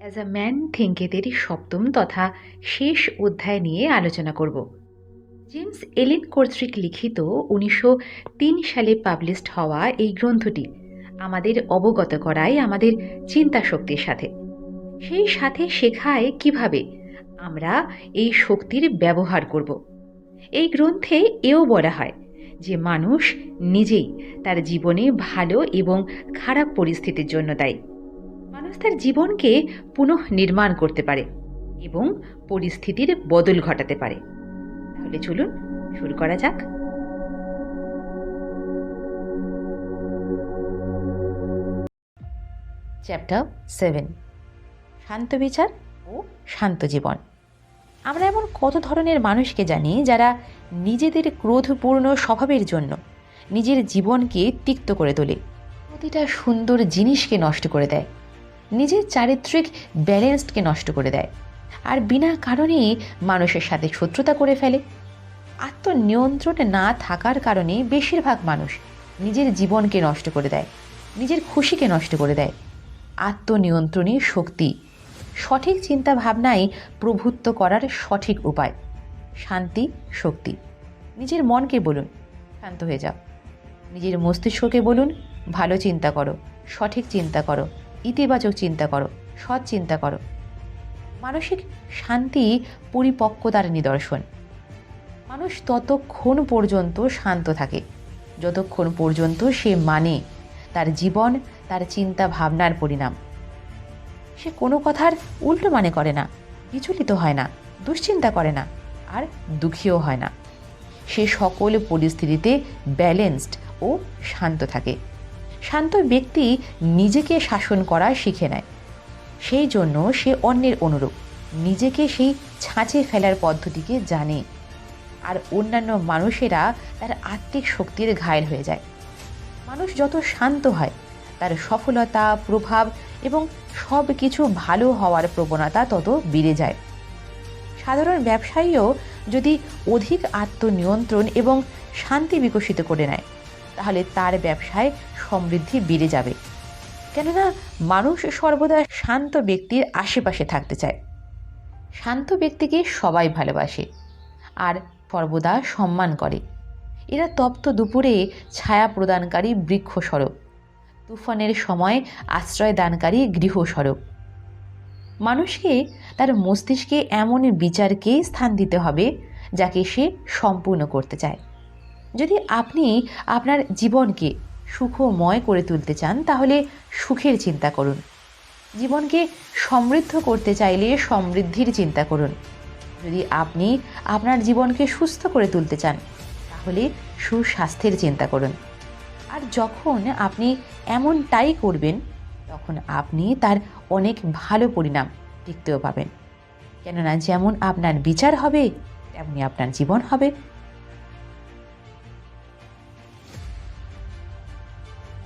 As a man থিঙ্কেদের সপ্তম তথা শেষ অধ্যায় নিয়ে আলোচনা করব জেমস এলিন কর্তৃক লিখিত উনিশশো তিন সালে পাবলিশড হওয়া এই গ্রন্থটি আমাদের অবগত করায় আমাদের চিন্তা শক্তির সাথে সেই সাথে শেখায় কীভাবে আমরা এই শক্তির ব্যবহার করব এই গ্রন্থে এও বলা হয় যে মানুষ নিজেই তার জীবনে ভালো এবং খারাপ পরিস্থিতির জন্য দায়ী মানুষ তার জীবনকে পুনঃ নির্মাণ করতে পারে এবং পরিস্থিতির বদল ঘটাতে পারে। তাহলে চলুন শুরু করা যাক। চ্যাপ্টার সেভেন শান্ত বিচার ও শান্ত জীবন। আমরা এমন কত ধরনের মানুষকে জানি যারা নিজেদের ক্রোধপূর্ণ স্বভাবের জন্য নিজের জীবনকে তিক্ত করে তোলে। প্রতিটা সুন্দর জিনিসকে নষ্ট করে দেয়। নিজের চারিত্রিক ব্যালেন্সকে নষ্ট করে দেয় আর বিনা কারণে মানুষের সাথে শত্রুতা করে ফেলে। আত্মনিয়ন্ত্রণ না থাকার কারণে বেশিরভাগ মানুষ নিজের জীবনকে নষ্ট করে দেয়, নিজের খুশিকে নষ্ট করে দেয়। আত্মনিয়ন্ত্রণই শক্তি, সঠিক চিন্তা ভাবনাই প্রভুত্ব করার সঠিক উপায়। শান্তি, শক্তি, নিজের মনকে বলুন, শান্ত হয়ে যাও। নিজের মস্তিষ্ককে বলুন, ভালো চিন্তা করো, সঠিক চিন্তা করো। ইতিবাচক চিন্তা করো, সৎ চিন্তা করো। মানসিক শান্তি পরিপক্কতার নিদর্শন। মানুষ ততক্ষণ পর্যন্ত শান্ত থাকে, যতক্ষণ পর্যন্ত সে মানে তার জীবন, তার চিন্তা ভাবনার পরিণাম। সে কোনো কথার উল্টো মানে করে না, বিচলিত হয় না, দুশ্চিন্তা করে না, আর দুঃখীও হয় না। সে সকল পরিস্থিতিতে ব্যালেন্সড ও শান্ত থাকে। শান্ত ব্যক্তি নিজেকে শাসন করা শিখে নেয়। সেই জন্য সে অন্যের অনুরূপ, নিজেকে সেই ছাঁচে ফেলার পদ্ধতিকে জানে। আর অন্যান্য মানুষেরা তার আত্মিক শক্তির ঘায়ল হয়ে যায়। মানুষ যত শান্ত হয়, তার সফলতা, প্রভাব এবং সব কিছু ভালো হওয়ার প্রবণতা তত বেড়ে যায়। সাধারণ ব্যবসায়ীও যদি অধিক আত্মনিয়ন্ত্রণ এবং শান্তি বিকশিত করে নেয় তাহলে তার ব্যবসায় সমৃদ্ধি বেড়ে যাবে। কেননা মানুষ সর্বদা শান্ত ব্যক্তির আশেপাশে থাকতে চায়। শান্ত ব্যক্তিকে সবাই ভালোবাসে আর সর্বদা সম্মান করে। এরা তপ্ত দুপুরে ছায়া প্রদানকারী বৃক্ষ স্বরূপ তুফানের সময় আশ্রয় দানকারী গৃহস্বরূপ। মানুষকে তার মস্তিষ্কে এমন বিচারকেই স্থান দিতে হবে যাকে সে সম্পূর্ণ করতে চায়। যদি আপনি আপনার জীবনকে সুখময় করে তুলতে চান, তাহলে সুখের চিন্তা করুন। জীবনকে সমৃদ্ধ করতে চাইলে সমৃদ্ধির চিন্তা করুন। যদি আপনি আপনার জীবনকে সুস্থ করে তুলতে চান, তাহলে সুস্বাস্থ্যের চিন্তা করুন। আর যখন আপনি এমনটাই করবেন, তখন আপনি তার অনেক ভালো পরিণাম দেখতেও পাবেন। কেননা যেমন আপনার বিচার হবে, তেমনি আপনার জীবন হবে।